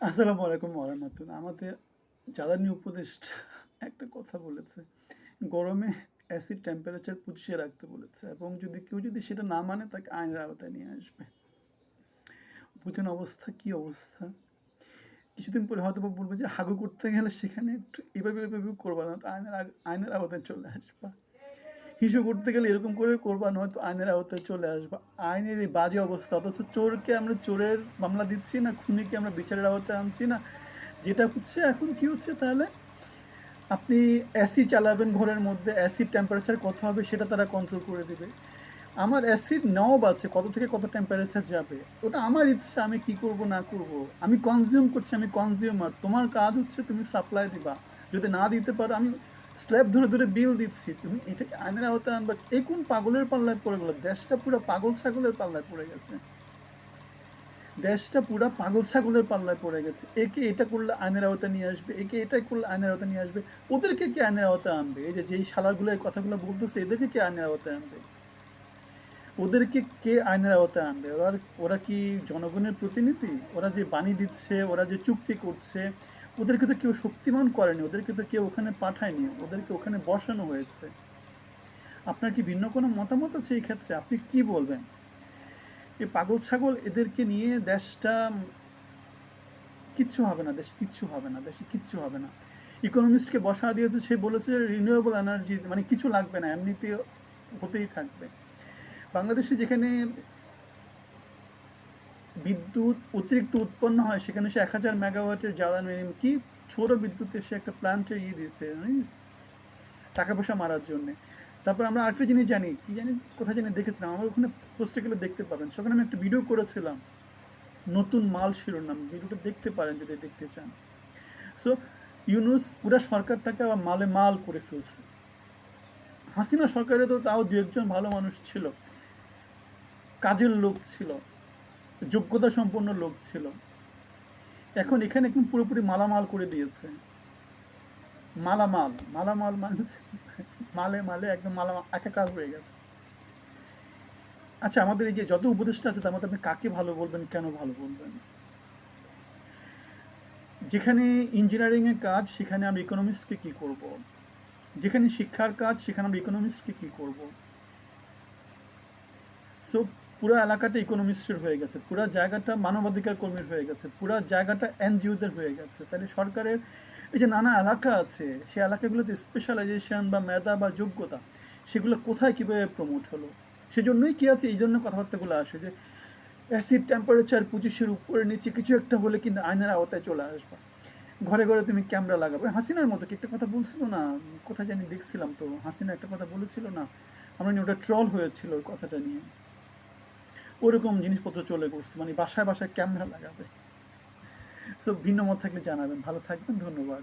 আসসালামু আলাইকুম ওরহামাতুল্লাহ আমাদের জ্বালানি উপদেষ্টা একটা কথা বলেছে। গরমে অ্যাসিড টেম্পারেচার পুষিয়ে রাখতে বলেছে এবং যদি কেউ যদি সেটা না মানে তাকে আইনের আওতায় নিয়ে আসবে। বুঝেন অবস্থা, কি অবস্থা? কিছুদিন পরে হয়তো বলবে যে হাগু করতে গেলে সেখানে একটু এভাবে এভাবে করবা না আইনের আইনের আওতায় চলে আসবা। হিসু করতে গেলে এরকম করে করবা নয়তো আইনের আওতায় চলে আসবা। আইনের এই বাজে অবস্থা, অথচ চোরকে আমরা চোরের মামলা দিচ্ছি না, খুনিকে আমরা বিচারের আওতায় আনছি না। যেটা হচ্ছে, এখন কি হচ্ছে তাহলে? আপনি এসি চালাবেন ঘরের মধ্যে অ্যাসিড টেম্পারেচার কত হবে সেটা তারা কন্ট্রোল করে দেবে। আমার অ্যাসিড নব আছে, কত থেকে কত টেম্পারেচার যাবে? ওটা আমার ইচ্ছা, আমি কি করব, না করব। আমি কনজিউম করছি, আমি কনজিউমার তোমার কাজ হচ্ছে তুমি সাপ্লাই দিবা। যদি না দিতে পারো, আমি স্ল্যাব ধরে ধরে বিল দিচ্ছি তুমি, এটা আইনের আওতায় আনবা? এই কোন পাগলের পাল্লায় পড়ে গেলো? দেশটা পুরো পাগল ছাগলের পাল্লায় পড়ে গেছে। দেশটা পুরো পাগল ছাগলের পাল্লায় পড়ে গেছে। একে এটা করলে আইনের আওতায় নিয়ে আসবে, একে এটা করলে আইনের আওতায় নিয়ে আসবে। ওদেরকে কে আইনের আওতায় আনবে? এই যে, যেই শালারগুলো এই কথাগুলো বলতেছে, এদেরকে কে আইনের আওতায় আনবে? ওদেরকে কে আইনের আওতায় আনবে? ওরা ওরা কি জনগণের প্রতিনিধি? ওরা যে বাণী দিচ্ছে, ওরা যে চুক্তি করছে ওদেরকে তো কেউ শক্তিমান করেনি, ওদেরকে তো কেউ ওখানে পাঠায়নি, ওদেরকে ওখানে বসানো হয়েছে। আপনার কি ভিন্ন কোনো মতামত আছে এই ক্ষেত্রে? আপনি কি বলবেন? এই পাগল ছাগল এদেরকে নিয়ে দেশটা কিচ্ছু হবে না, দেশে কিচ্ছু হবে না, দেশে কিচ্ছু হবে না। ইকোনমিস্টকে বসা দিয়েছে, সে বলেছে রিনিউয়েবল এনার্জি মানে কিছু লাগবে না এমনিতে হতেই থাকবে। বাংলাদেশে যেখানে বিদ্যুৎ অতিরিক্ত উৎপন্ন হয়, সেখানে সে এক হাজার মেগাওয়াটের জ্বালানি কি ছোট বিদ্যুতের সে একটা প্ল্যান্টের ইয়ে দিয়েছে? টাকা পয়সা মারার জন্যে। তারপর আমরা আরেকটা জিনিস জানি, কি জানি কোথায় জানি দেখেছিলাম, আমার ওখানে পোস্টে গেলে দেখতে পাবেন। সেখানে আমি একটা ভিডিও করেছিলাম, নতুন মাল শিরোনাম, ভিডিওটা দেখতে পারেন যদি দেখতে চান। সো ইউনুস পুরা সরকারটাকে আবার মালে মাল করে ফেলছে। হাসিনা সরকারে তো তাও দু একজন ভালো মানুষ ছিল, কাজের লোক ছিল। যোগ্যতা সম্পন্ন লোক ছিল এখন এখানে একদম পুরোপুরি মালামাল করে দিয়েছে মালামাল মালামাল মানে হচ্ছে মালে মালে একদম মালামাল, একাকার হয়ে গেছে আচ্ছা আমাদের এই যে যত উপদেষ্টা আছে, তার মধ্যে আপনি কাকে ভালো বলবেন, কেন ভালো বলবেন যেখানে ইঞ্জিনিয়ারিংয়ের কাজ, সেখানে আমরা ইকোনমিক্সকে কী করব। যেখানে শিক্ষার কাজ, সেখানে আমরা ইকোনমিক্সকে কী করব। সো পুরো এলাকাটা ইকোনমিস্টের হয়ে গেছে, পুরো জায়গাটা মানবাধিকার কর্মীর হয়ে গেছে, পুরো জায়গাটা এনজিওদের হয়ে গেছে। তাহলে সরকারের এই যে নানা এলাকা আছে, সেই এলাকাগুলোতে স্পেশালাইজেশন বা মেধা বা যোগ্যতা, সেগুলো কোথায় কীভাবে প্রমোট হলো? সেজন্যই কী আছে? এই জন্য কথাবার্তাগুলো আসে যে অ্যাসিড টেম্পারেচার পঁচিশের উপরে নিচে কিছু একটা হলে কিন্তু আইনের আওতায় চলে আসবে। ঘরে ঘরে তুমি ক্যামেরা লাগাবে। হাসিনার মতো কি একটা কথা বলছিল না? কোথায় জানি দেখছিলাম তো, হাসিনা একটা কথা বলেছিল না? আমরা ওটা ট্রল হয়েছিল ওই কথাটা নিয়ে। ওরকম জিনিসপত্র চলে করছে মানে বাসায় বাসায় ক্যামেরা লাগাবে। সো ভিন্ন মত থাকলে জানাবেন। ভালো থাকবেন, ধন্যবাদ।